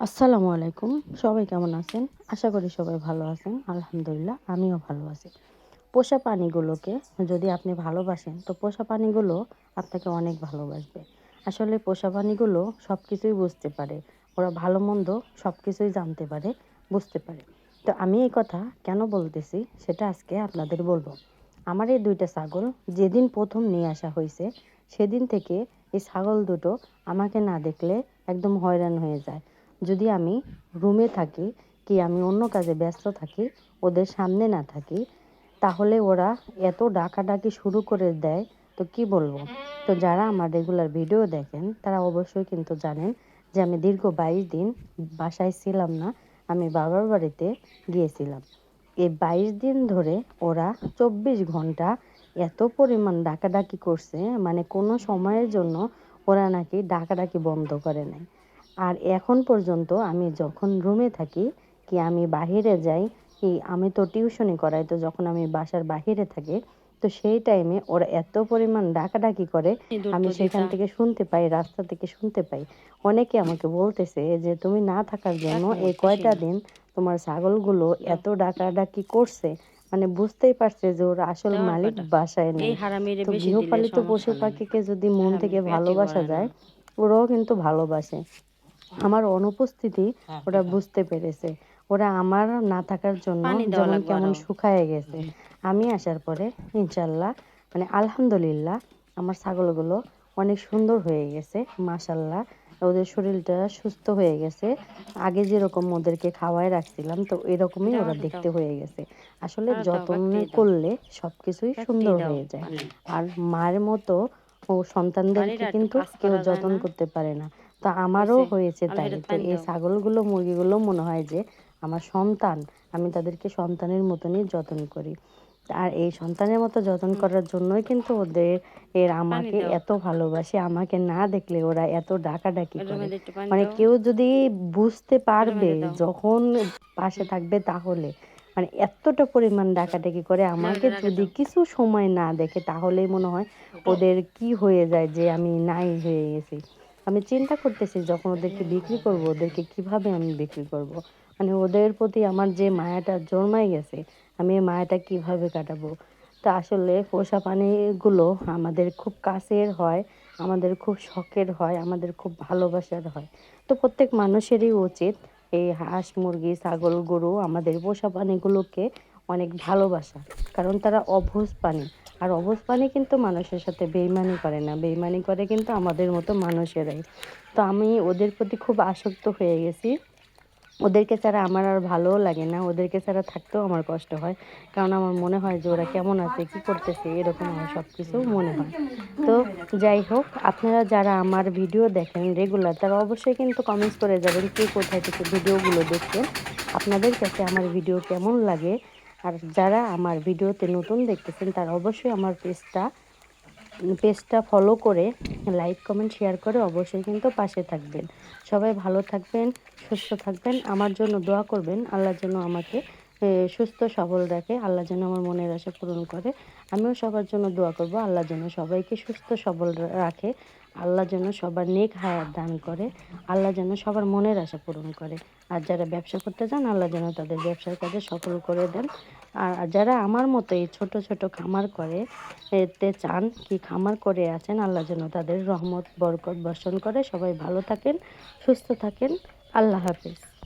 আসসালামু আলাইকুম। সবাই কেমন আছেন? আশা করি সবাই ভালো আছেন। আলহামদুলিল্লাহ, আমিও ভালো আছি। পোষা প্রাণীগুলোকে যদি আপনি ভালোবাসেন, তো পোষা প্রাণীগুলো আপনাকে অনেক ভালোবাসবে। আসলে পোষা প্রাণীগুলো সব কিছুই বুঝতে পারে। ওরা ভালো মন্দ সব কিছুই জানতে পারে, বুঝতে পারে। তো আমি এই কথা কেন বলতেছি সেটা আজকে আপনাদের বলব। আমার এই দুইটা ছাগল যেদিন প্রথম নিয়ে আসা হয়েছে, সেদিন থেকে এই ছাগল দুটো আমাকে না দেখলে একদম হয়রান হয়ে যায়। যদি আমি রুমে থাকি, কি আমি অন্য কাজে ব্যস্ত থাকি, ওদের সামনে না থাকি, তাহলে ওরা এত ডাকাডাকি শুরু করে দেয়, তো কি বলব? তো যারা আমার রেগুলার ভিডিও দেখেন, তারা অবশ্যই কিন্তু জানেন যে আমি দীর্ঘ বাইশ দিন বাসায় ছিলাম না, আমি বাবার বাড়িতে গিয়েছিলাম। এই বাইশ দিন ধরে ওরা চব্বিশ ঘণ্টা এত পরিমাণ ডাকাডাকি করছে মানে কোনো সময়ের জন্য ওরা নাকি ডাকাডাকি বন্ধ করে নাই আর এখন পর্যন্ত আমি যখন রুমে থাকি কি আমি বাহিরে যাই কি আমি তো টিউশনি করাই তো যখন আমি বাসার বাহিরে থাকি তো সেই টাইমে ওরা এত পরিমাণ ডাকাডাকি করে আমি সেখান থেকে শুনতে পাই রাস্তা থেকে শুনতে পাই। অনেকে আমাকে বলতেছে যে তুমি না থাকার জন্য এই কয়টা দিন তোমার ছাগলগুলো এত ডাকাডাকি করছে মানে বুঝতেই পারছে যে ওরা আসল মালিক বাসায় নেই। তো গৃহপালিত পশু পাখিকে যদি মন থেকে ভালোবাসা যায় ওরাও কিন্তু ভালোবাসে। আমার অনুপস্থিতি ওরা বুঝতে পেরেছে। ওরা আমার না থাকার জন্য যেমন কেমন শুকায় গেছে। আমি আসার পরে ইনশাল্লাহ মানে আলহামদুলিল্লাহ আমার ছাগলগুলো অনেক সুন্দর হয়ে গেছে মাসাল্লাহ ওদের শরীরটা সুস্থ হয়ে গেছে। আগে যেরকম ওদেরকে খাওয়ায় রাখছিলাম তো এরকমই ওরা দেখতে হয়ে গেছে। আসলে যত্ন করলে সবকিছুই সুন্দর হয়ে যায়। আর মায়ের মতো ও সন্তানদেরকে কিন্তু কেউ যত্ন করতে পারে না। তো আমারও হয়েছে তাই তো। এই ছাগলগুলো মুরগিগুলো মনে হয় যে আমার সন্তান আমি তাদেরকে সন্তানের মতনই যত্ন করি। আর এই সন্তানের মতো যত্ন করার জন্যই কিন্তু ওদের এর আমাকে এত ভালোবাসে আমাকে না দেখলে ওরা এত ডাকাডাকি করে। মানে কেউ যদি বুঝতে পারবে যখন পাশে থাকবে তাহলে। মানে এতটা পরিমাণ ডাকাডাকি করে আমাকে যদি কিছু সময় না দেখে তাহলেই মনে হয় ওদের কি হয়ে যায় যে আমি নাই হয়ে গেছি। আমি চিন্তা করতেছি যখন ওদেরকে বিক্রি করব, ওদেরকে কীভাবে আমি বিক্রি করব। মানে ওদের প্রতি আমার যে মায়াটা জন্মাই গেছে, আমি এই মায়াটা কীভাবে কাটাবো তা আসলে পোষা প্রাণীগুলো আমাদের খুব কাছের হয়, আমাদের খুব শখের হয়, আমাদের খুব ভালোবাসার হয় তো প্রত্যেক মানুষেরই উচিত এই হাঁস, মুরগি, ছাগল, গরু আমাদের পোষা প্রাণীগুলোকে অনেক ভালোবাসা, কারণ তারা অভুজ প্রাণী আর অবুজ প্রাণী কিন্তু মানুষের সাথে বেইমানি করে না। বেইমানি করে কিন্তু আমাদের মতো মানুষেরাই। তো আমি ওদের প্রতি খুব আসক্ত হয়ে গেছি। ওদেরকে ছাড়া আমার আর ভালোও লাগে না। ওদেরকে ছাড়া থাকতেও আমার কষ্ট হয়। কারণ আমার মনে হয় যে ওরা কেমন আছে, কী করতেছে, এরকম আমার সব কিছু মনে হয়। তো যাই হোক, আপনারা যারা আমার ভিডিও দেখেন রেগুলার তারা অবশ্যই কিন্তু কমেন্টস করে যাবেন কে কোথায় থেকে ভিডিওগুলো দেখছেন। আপনাদের কাছে আমার ভিডিও কেমন লাগে আর যারা আমার ভিডিওতে নতুন দেখতেছেন, তারা অবশ্যই আমার পেজটা পেজটা ফলো করে লাইক কমেন্ট শেয়ার করে অবশ্যই কিন্তু পাশে থাকবেন। সবাই ভালো থাকবেন, সুস্থ থাকবেন, আমার জন্য দোয়া করবেন আল্লাহর জন্য আমাকে সুস্থ, সবল রাখে আল্লাহ যেন আমার মনের আশা পূরণ করে। আমিও সবার জন্য দোয়া করব, আল্লাহ যেন সবাইকে সুস্থ, সবল রাখে। আল্লাহ যেন সবার নেক হায়াত দান করে, আল্লাহ যেন সবার মনের আশা পূরণ করে। আর যারা ব্যবসা করতে চান, আল্লাহ যেন তাদের ব্যবসার কাজে সফল করে দেন। আর যারা আমার মতো এই ছোট ছোট খামার করে, এতে চান কি খামার করে আছেন, আল্লাহ যেন তাদের রহমত, বরকত বর্ষণ করে। সবাই ভালো থাকেন, সুস্থ থাকেন। আল্লাহ হাফিজ।